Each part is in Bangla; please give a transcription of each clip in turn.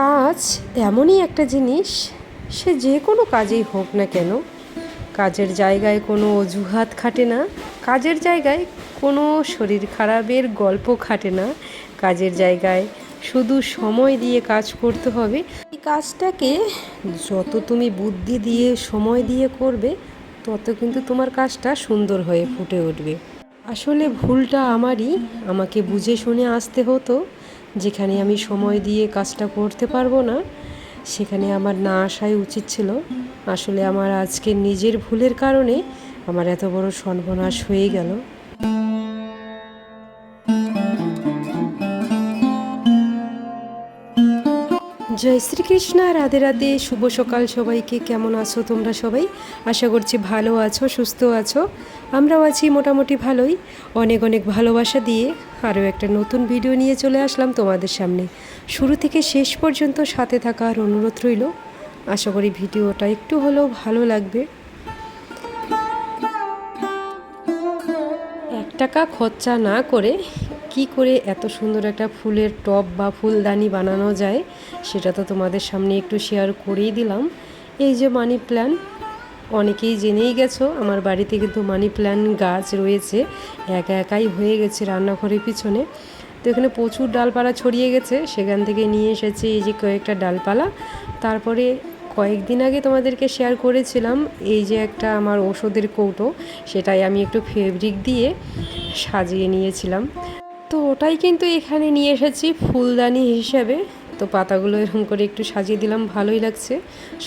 কাজ এমনই একটা জিনিস, সে যে কোনো কাজেই হোক না কেন, কাজের জায়গায় কোনো অজুহাত খাটে না, কাজের জায়গায় কোনো শরীর খারাপের গল্প খাটে না, কাজের জায়গায় শুধু সময় দিয়ে কাজ করতে হবে। এই কাজটাকে যত তুমি বুদ্ধি দিয়ে, সময় দিয়ে করবে, তত কিন্তু তোমার কাজটা সুন্দর হয়ে ফুটে উঠবে। আসলে ভুলটা আমারই, আমাকে বুঝে শুনে আসতে হতো। যেখানে আমি সময় দিয়ে কাজটা করতে পারব না, সেখানে আমার না আসাই উচিত ছিল। আসলে আমার আজকে নিজের ভুলের কারণে আমার এত বড় সর্বনাশ হয়ে গেল। জয় শ্রীকৃষ্ণ, রাধে রাধে, শুভ সকাল সবাইকে। কেমন আছো তোমরা সবাই? আশা করছি ভালো আছো, সুস্থ আছো। আমরাও আছি মোটামুটি ভালোই। অনেক অনেক ভালোবাসা দিয়ে আরও একটা নতুন ভিডিও নিয়ে চলে আসলাম তোমাদের সামনে। শুরু থেকে শেষ পর্যন্ত সাথে থাকার অনুরোধ রইল। আশা করি ভিডিওটা একটু হলেও ভালো লাগবে। এক টাকা খরচা না করে কি করে এত সুন্দর একটা ফুলের টব বা ফুলদানি বানানো যায়, সেটা তো তোমাদের সামনে একটু শেয়ার করেই দিলাম। এই যে মানি প্ল্যান্ট অনেকেই জেনেই গেছো, আমার বাড়িতে কিন্তু মানি প্ল্যান্ট গাছ রয়েছে, একা একাই হয়ে গেছে রান্নাঘরের পিছনে। তো এখানে প্রচুর ডালপালা ছড়িয়ে গেছে, সেখান থেকে নিয়ে এসেছি এই যে কয়েকটা ডালপালা। তারপরে কয়েকদিন আগে তোমাদেরকে শেয়ার করেছিলাম, এই যে একটা আমার ওষুধের কৌটো, সেটাই আমি একটু ফেব্রিক দিয়ে সাজিয়ে নিয়েছিলাম। ওটাই কিন্তু এখানে নিয়ে এসেছি ফুলদানি হিসেবে। তো পাতাগুলো এরকম করে একটু সাজিয়ে দিলাম, ভালোই লাগছে।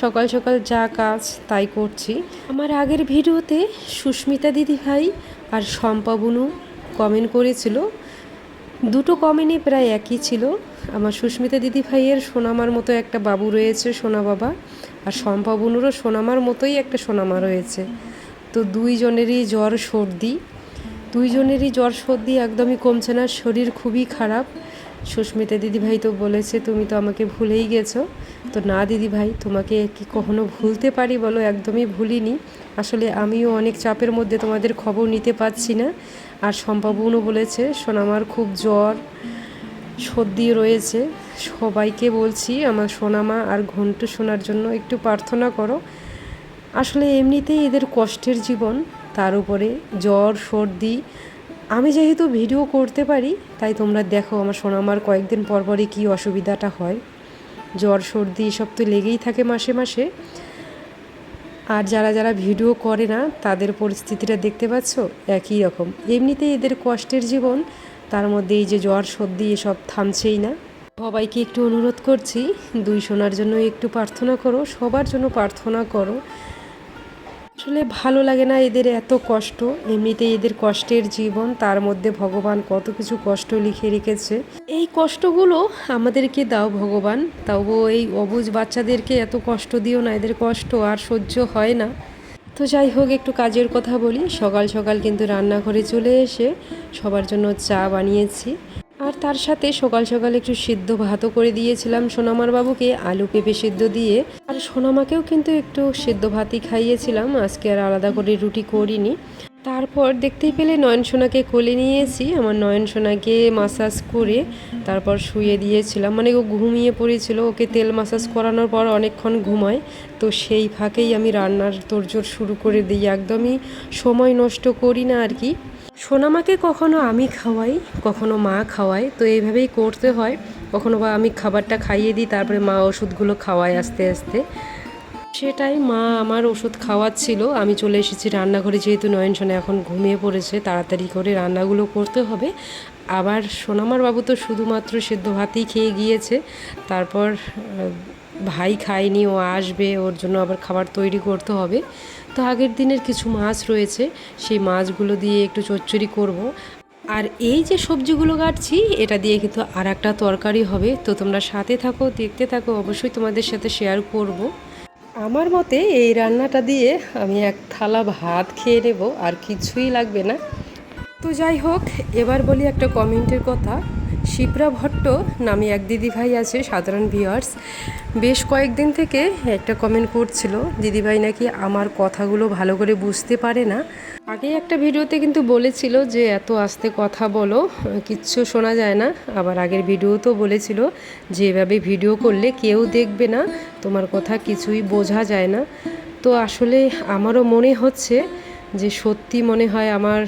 সকাল সকাল যা কাজ তাই করছি। আমার আগের ভিডিওতে সুস্মিতা দিদি ভাই আর শম্পা কমেন্ট করেছিল। দুটো কমেন্টই প্রায় একই ছিল। আমার সুস্মিতা দিদি ভাইয়ের সোনামার মতো একটা বাবু রয়েছে, সোনা বাবা, আর শম্পা বুনুরও সোনামার মতোই একটা সোনামা রয়েছে। তো দুইজনেরই জ্বর সর্দি। দুইজনেরই জ্বর সর্দি একদমই কমছে না, শরীর খুবই খারাপ। সুস্মিতা দিদিভাই তো বলেছে, তুমি তো আমাকে ভুলেই গেছো। তো না দিদিভাই, তোমাকে কি কখনো ভুলতে পারি বলো? একদমই ভুলিনি। আসলে আমিও অনেক চাপের মধ্যে তোমাদের খবর নিতে পারছি না। আর সম্পাবনও বলেছে সোনামার খুব জ্বর, সর্দি রয়েছে। সবাইকে বলছি, আমার সোনামা আর ঘন্টু শোনার জন্য একটু প্রার্থনা করো। আসলে এমনিতেই এদের কষ্টের জীবন। তার উপরে জ্বর, সর্দি। আমি যেহেতু ভিডিও করতে পারি, তাই তোমরা দেখো আমার সোনামার কয়েকদিন পর পরই কী অসুবিধাটা হয়। জ্বর, সর্দি এসব তো লেগেই থাকে মাসে মাসে। আর যারা যারা ভিডিও করে না, তাদের পরিস্থিতিটা দেখতে পাচ্ছ? একই রকম। এমনিতেই এদের কষ্টের জীবন, তার মধ্যে এই যে জ্বর, সর্দি এসব থামছেই না। সবাইকে একটু অনুরোধ করছি, দুই সোনার জন্য একটু প্রার্থনা করো, সবার জন্য প্রার্থনা করো। আসলে ভালো লাগে না এদের এত কষ্ট। এমনিতেই এদের কষ্টের জীবন, তার মধ্যে ভগবান কত কিছু কষ্ট লিখে রেখেছে। এই কষ্টগুলো আমাদেরকে দাও ভগবান তাও এই অবুজ বাচ্চাদেরকে এত কষ্ট দিও না, এদের কষ্ট আর সহ্য হয় না। তো যাই হোক, একটু কাজের কথা বলি। সকাল সকাল কিন্তু রান্নাঘরে চলে এসে সবার জন্য চা বানিয়েছি। আর তার সাথে সকাল সকাল একটু সিদ্ধ ভাতও করে দিয়েছিলাম সোনামার বাবুকে, আলু পেঁপে সিদ্ধ দিয়ে। আর সোনামাকেও কিন্তু একটু সিদ্ধ ভাতই খাইয়েছিলাম, আজকে আর আলাদা করে রুটি করিনি। তারপর দেখতেই পেলে নয়ন সোনাকে কোলে নিয়েছি, আমার নয়ন সোনাকে মাসাজ করে তারপর শুয়ে দিয়েছিলাম। মানে ও ঘুমিয়ে পড়েছিল, ওকে তেল মাসাজ করানোর পর অনেকক্ষণ ঘুমায়। তো সেই ফাঁকেই আমি রান্নার তোড়জোড় শুরু করে দিই, একদমই সময় নষ্ট করি না আর কি। সোনামাকে কখনো আমি খাওয়াই, কখনো মা খাওয়াই তো এইভাবেই করতে হয়। কখনো বা আমি খাবারটা খাইয়ে দিই, তারপরে মা ওষুধগুলো খাওয়াই আস্তে আস্তে। সেটাই মা আমার ওষুধ খাওয়াচ্ছিল। আমি চলে এসেছি রান্নাঘরে, যেহেতু নয়নসনে এখন ঘুমিয়ে পড়েছে, তাড়াতাড়ি করে রান্নাগুলো করতে হবে। আবার সোনামার বাবু তো শুধুমাত্র সেদ্ধ ভাতই খেয়ে গিয়েছে, তারপর ভাই খায়নি, ও আসবে, ওর জন্য আবার খাবার তৈরি করতে হবে তো আগের দিনের কিছু মাছ রয়েছে, সেই মাছগুলো দিয়ে একটু চচ্চড়ি করব। আর এই যে সবজিগুলো কাটছি, এটা দিয়ে কিন্তু আর একটা তরকারি হবে তো তোমরা সাথে থাকো, দেখতে থাকো, অবশ্যই তোমাদের সাথে শেয়ার করব। আমার মতে এই রান্নাটা দিয়ে আমি এক থালা ভাত খেয়ে নেব, আর কিছুই লাগবে না তো যাই হোক, এবার বলি একটা কমেন্টের কথা। শিপ্রা ভট্ট নামে এক দিদিভাই আছে, সাধারণ ভিউয়ার্স বেশ কয়েকদিন থেকে একটা কমেন্ট করছিল, দিদিভাই নাকি আমার কথাগুলো ভালো করে বুঝতে পারে না? আগে একটা ভিডিওতে কিন্তু বলেছিল যে, এত আস্তে কথা বলো, কিচ্ছু শোনা যায় না। আবার আগের ভিডিওতেও বলেছিল যে, এভাবে ভিডিও করলে কেউ দেখবে না, তোমার কথা কিছুই বোঝা যায় না। তো আসলে আমারও মনে হচ্ছে যে সত্যি মনে হয় আমার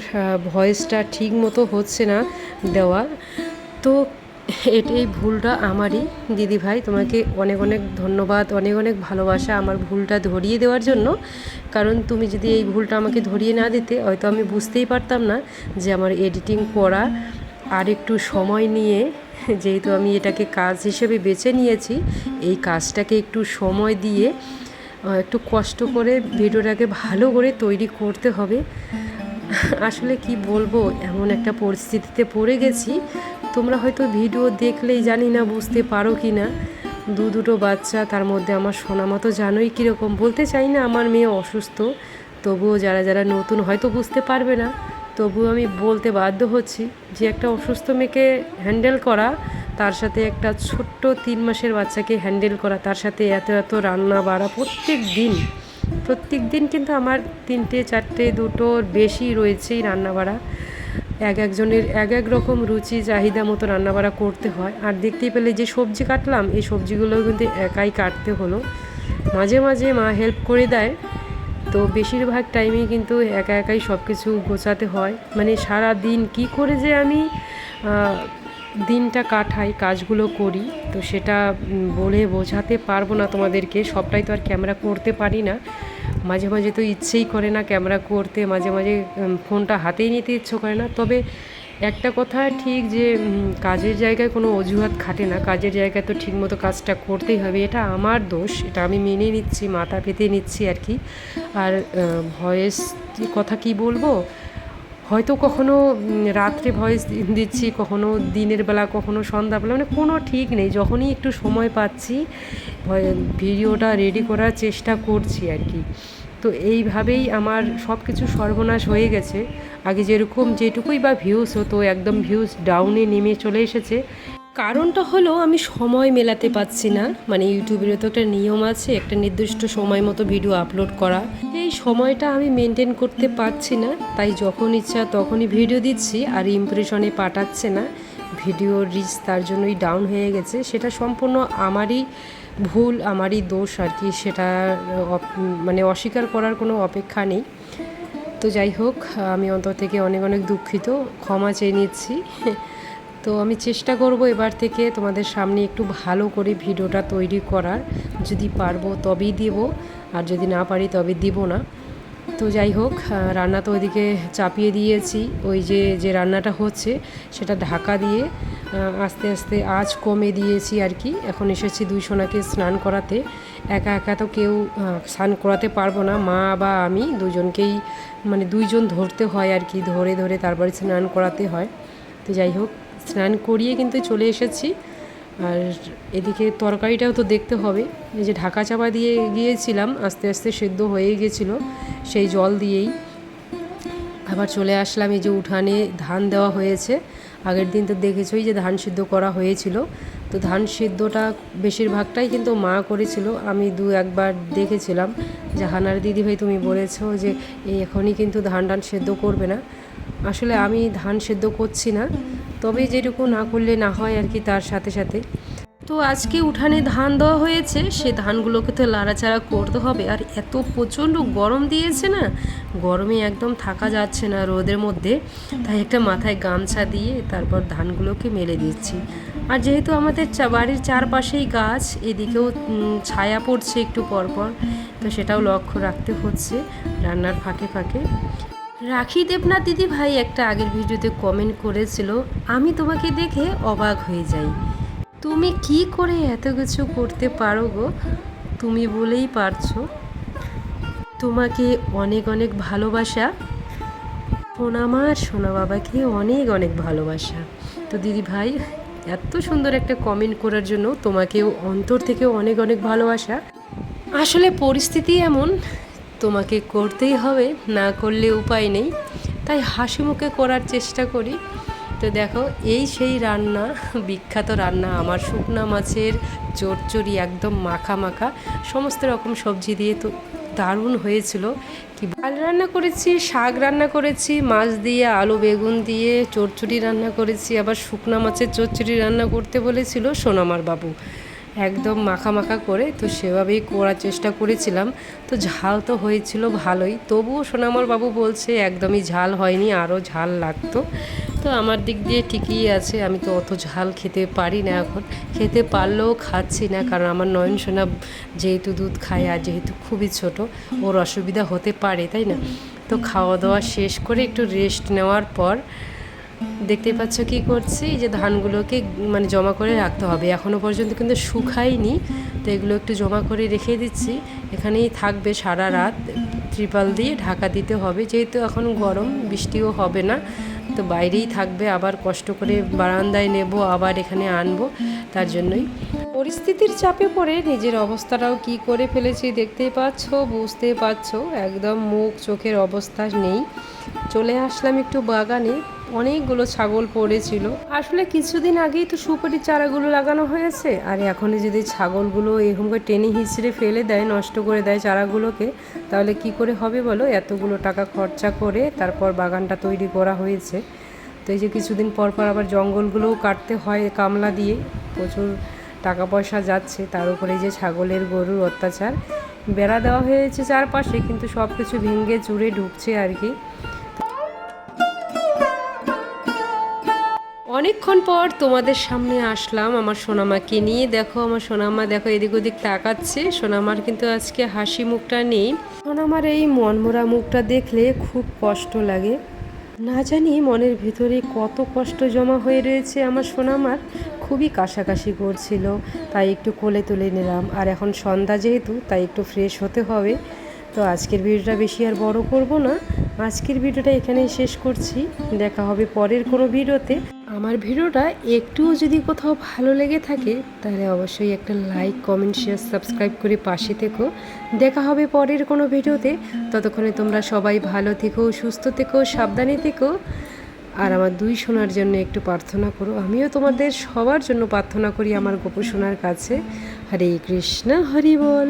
ভয়েসটা ঠিক মতো হচ্ছে না দেওয়া তো এটা এই ভুলটা আমারই। দিদি ভাই, তোমাকে অনেক অনেক ধন্যবাদ, অনেক অনেক ভালোবাসা আমার ভুলটা ধরিয়ে দেওয়ার জন্য। কারণ তুমি যদি এই ভুলটা আমাকে ধরিয়ে না দিতে, হয়তো আমি বুঝতেই পারতাম না যে আমার এডিটিং করা আর একটু সময় নিয়ে যেহেতু আমি এটাকে কাজ হিসেবে বেছে নিয়েছি, এই কাজটাকে একটু সময় দিয়ে একটু কষ্ট করে ভিডিওটাকে ভালো করে তৈরি করতে হবে। আসলে কি বলব, এমন একটা পরিস্থিতিতে পড়ে গেছি। তোমরা হয়তো ভিডিও দেখলেই জানি না, বুঝতে পারো কি না। দু দুটো বাচ্চা, তার মধ্যে আমার সোনামা তো জানোই কীরকম। বলতে চাই না আমার মেয়ে অসুস্থ, তবুও যারা যারা নতুন হয়তো বুঝতে পারবে না। তবুও আমি বলতে বাধ্য হচ্ছি যে একটা অসুস্থ মেয়েকে হ্যান্ডেল করা তার সাথে একটা ছোট্ট তিন মাসের বাচ্চাকে হ্যান্ডেল করা, তার সাথে এত এত রান্না বাড়া প্রত্যেক দিন। প্রত্যেক দিন কিন্তু আমার তিনটে, চারটে দুটোর বেশি রয়েছেই রান্না বাড়া। এক একজনের এক এক রকম রুচি, চাহিদা মতো রান্নাবাড়া করতে হয়। আর দেখতেই পেলে যে সবজি কাটলাম, এই সবজিগুলোও কিন্তু একাই কাটতে হলো। মাঝে মাঝে মা হেল্প করে দেয়। তো বেশিরভাগ টাইমেই কিন্তু একা একাই সব কিছু গোছাতে হয়। মানে সারা দিন কি করে যে আমি দিনটা কাটাই, কাজগুলো করি, তো সেটা বলে বোঝাতে পারব না তোমাদেরকে, সবটাই তো আর ক্যামেরা করতে পারি না। মাঝে মাঝে তো ইচ্ছেই করে না ক্যামেরা করতে, মাঝে মাঝে ফোনটা হাতেই নিতে ইচ্ছে করে না। তবে একটা কথা ঠিক যে কাজের জায়গায় কোনো অজুহাত খাটে না, কাজের জায়গায় তো ঠিকমতো কাজটা করতেই হবে, এটা আমার দোষ, এটা আমি মেনে নিচ্ছি, মাথা পেতে নিচ্ছি আর কি। আর ভয়েস কথা কি বলব? হয়তো কখনো রাত্রে ভয়েস দিচ্ছি, কখনো দিনের বেলা, কখনো সন্ধ্যাবেলা মানে কোনো ঠিক নেই। যখনই একটু সময় পাচ্ছি ভিডিওটা রেডি করার চেষ্টা করছি আর কি। তো এইভাবেই আমার সব কিছু সর্বনাশ হয়ে গেছে। আগে যেরকম যেটুকুই বা ভিউজ হতো, একদম ভিউজ ডাউনে নেমে চলে এসেছে। কারণটা হলো আমি সময় মেলাতে পাচ্ছি না। মানে ইউটিউবের তো একটা নিয়ম আছে, একটা নির্দিষ্ট সময় মতো ভিডিও আপলোড করা। এই সময়টা আমি মেনটেন করতে পারছি না, তাই যখন ইচ্ছা তখনই ভিডিও দিচ্ছি, আর ইমপ্রেশনে পাঠাচ্ছে না। ভিডিও রিচ তার জন্যই ডাউন হয়ে গেছে, সেটা সম্পূর্ণ আমারই ভুল, আমারই দোষ আর কি, সেটা মানে অস্বীকার করার কোনো অপেক্ষা নেই। তো যাই হোক, আমি অন্তর থেকে অনেক অনেক দুঃখিত, ক্ষমা চেয়ে নিচ্ছি। তো আমি চেষ্টা করব এবার থেকে তোমাদের সামনে একটু ভালো করে ভিডিওটা তৈরি করার। যদি পারব তবেই দিব, আর যদি না পারি তবে দিব না। তো যাই হোক রান্না তো ওইদিকে চাপিয়ে দিয়েছি। ওই যে যে রান্নাটা হচ্ছে সেটা ঢাকা দিয়ে আস্তে আস্তে আজ কমে দিয়েছি আর কি। এখন এসেছি দুই সোনাকে স্নান করাতে। একা একা তো কেউ স্নান করাতে পারব না। মা বা আমি দুজনকেই মানে দুইজন ধরতে হয় আর কি, ধরে ধরে তারপরে স্নান করাতে হয়। তো যাই হোক স্নান করিয়ে কিন্তু চলে এসেছি। আর এদিকে তরকারিটাও তো দেখতে হবে। এই যে ঢাকা চাপা দিয়ে গিয়েছিলাম, আস্তে আস্তে সেদ্ধ হয়ে গেছিল, সেই জল দিয়েই। আবার চলে আসলাম এই যে উঠানে, ধান দেওয়া হয়েছে। আগের দিন তো দেখেছই যে ধান সিদ্ধ করা হয়েছিল। তো ধান সিদ্ধটা বেশিরভাগটাই কিন্তু মা করেছিল। আমি দু একবার দেখেছিলাম। যে হানার দিদি ভাই তুমি বলেছ যে এখনই কিন্তু ধান টান সেদ্ধ করবে না। আসলে আমি ধান সেদ্ধ করছি না। তবে যেটুকু না করলে না হয় আর কি তার সাথে সাথে। তো আজকে উঠানে ধান দেওয়া হয়েছে, সে ধানগুলোকে তো লাড়াচাড়া করতে হবে। আর এত প্রচণ্ড গরম দিয়েছে না, গরমে একদম থাকা যাচ্ছে না রোদের মধ্যে। তাই একটা মাথায় গামছা দিয়ে তারপর ধানগুলোকে মেলে দিচ্ছি। আর যেহেতু আমাদের বাড়ির চারপাশেই গাছ, এদিকেও ছায়া পড়ছে একটু পরপর, তো সেটাও লক্ষ্য রাখতে হচ্ছে রান্নার ফাঁকে ফাঁকে। রাখি দেবনাথ দিদি ভাই একটা আগের ভিডিওতে কমেন্ট করেছিল, আমি তোমাকে দেখে অবাক হয়ে যাই। তুমি কি করে এত কিছু করতে পারো গো? তুমি বলেই পারছ। তোমাকে অনেক অনেক ভালোবাসা। সোনামার সোনা বাবাকে অনেক অনেক ভালোবাসা। তো দিদি ভাই, এত সুন্দর একটা কমেন্ট করার জন্য তোমাকেও অন্তর থেকে অনেক অনেক ভালোবাসা। আসলে পরিস্থিতি এমন তোমাকে করতেই হবে, না করলে উপায় নেই। তাই হাসি মুখে করার চেষ্টা করি। তো দেখো, এই সেই রান্না, বিখ্যাত রান্না, আমার শুকনা মাছের চচ্চড়ি একদম মাখা মাখা, সমস্ত রকম সবজি দিয়ে তো দারুণ হয়েছিল। কি ডাল রান্না করেছি, শাক রান্না করেছি, মাছ দিয়ে আলু, বেগুন দিয়ে চচ্চড়ি রান্না করেছি, আবার শুকনা মাছের চচ্চড়ি রান্না করতে বলেছিল সোনামার বাবু। একদম মাখা মাখা করে, তো সেভাবেই করার চেষ্টা করেছিলাম। তো ঝাল তো হয়েছিল ভালোই। তবুও সোনামর বাবু বলছে, একদমই ঝাল হয়নি, আরও ঝাল লাগতো। তো আমার দিক দিয়ে ঠিকই আছে, আমি তো অত ঝাল খেতে পারি না এখন। খেতে পারলেও খাচ্ছি না, কারণ আমার নয়ন সোনা যেহেতু দুধ খায় আর যেহেতু খুবই ছোট, ওর অসুবিধা হতে পারে, তাই না? তো খাওয়া দাওয়া শেষ করে একটু রেস্ট নেওয়ার পর দেখতেই পাচ্ছ কি করছি? যে ধানগুলোকে মানে জমা করে রাখতে হবে। এখনও পর্যন্ত কিন্তু শুকায়নি, তো এগুলো একটু জমা করে রেখে দিচ্ছি। এখানেই থাকবে সারা রাত, ত্রিপাল দিয়ে ঢাকা দিতে হবে। যেহেতু এখন গরম, বৃষ্টিও হবে না, তো বাইরেই থাকবে। আবার কষ্ট করে বারান্দায় নেব, আবার এখানে আনব, তার জন্যই। পরিস্থিতির চাপে পড়ে নিজের অবস্থাটাও কি করে ফেলেছি দেখতেই পাচ্ছ, বুঝতেই পারছ একদম মুখ, চোখের অবস্থা নেই। চলে আসলাম একটু বাগানে। অনেকগুলো ছাগল পড়েছিল। আসলে কিছুদিন আগেই তো সুপারির চারাগুলো লাগানো হয়েছে। আর এখন যদি ছাগলগুলো এরকম করে টেনে হিঁচড়ে ফেলে দেয়, নষ্ট করে দেয় চারাগুলোকে, তাহলে কি করে হবে বলো? এতগুলো টাকা খরচা করে তারপর বাগানটা তৈরি করা হয়েছে। তো এই যে কিছুদিন পর পর আবার জঙ্গলগুলোও কাটতে হয় কামলা দিয়ে। প্রচুর টাকা পয়সা যাচ্ছে। তার উপরে যে ছাগলের গরুর অত্যাচার। বেড়া দেওয়া হয়েছে চারপাশে, কিন্তু সব কিছু ভেঙে চুরে ঢুকছে আর কি। অনেকক্ষণ পর তোমাদের সামনে আসলাম আমার সোনামাকে নিয়ে। দেখো, আমার সোনামা দেখো এদিক ওদিক তাকাচ্ছে। সোনামার কিন্তু আজকে হাসি মুখটা নেই। সোনামার এই মনমরা মুখটা দেখলে খুব কষ্ট লাগে। না জানি মনের ভিতরে কত কষ্ট জমা হয়ে রয়েছে আমার সোনামার। খুবই কাশাকাশি করছিল, তাই একটু কোলে তুলে নিলাম। আর এখন সন্ধ্যা যেহেতু, তাই একটু ফ্রেশ হতে হবে। তো আজকের ভিডিওটা বেশি আর বড় করব না। আজকের ভিডিওটা এখানেই শেষ করছি। দেখা হবে পরের কোনো ভিডিওতে। আমার ভিডিওটা একটুও যদি কোথাও ভালো লেগে থাকে, তাহলে অবশ্যই একটা লাইক কমেন্ট শেয়ার সাবস্ক্রাইব করে পাশে থেকো। দেখা হবে পরের কোনো ভিডিওতে। ততক্ষণে তোমরা সবাই ভালো থেকো, সুস্থ থেকো, সাবধানে থেকো। আর আমার দুই সোনার জন্য একটু প্রার্থনা করো। আমিও তোমাদের সবার জন্য প্রার্থনা করি আমার গোপু সোনার কাছে। হরে কৃষ্ণ, হরি বল।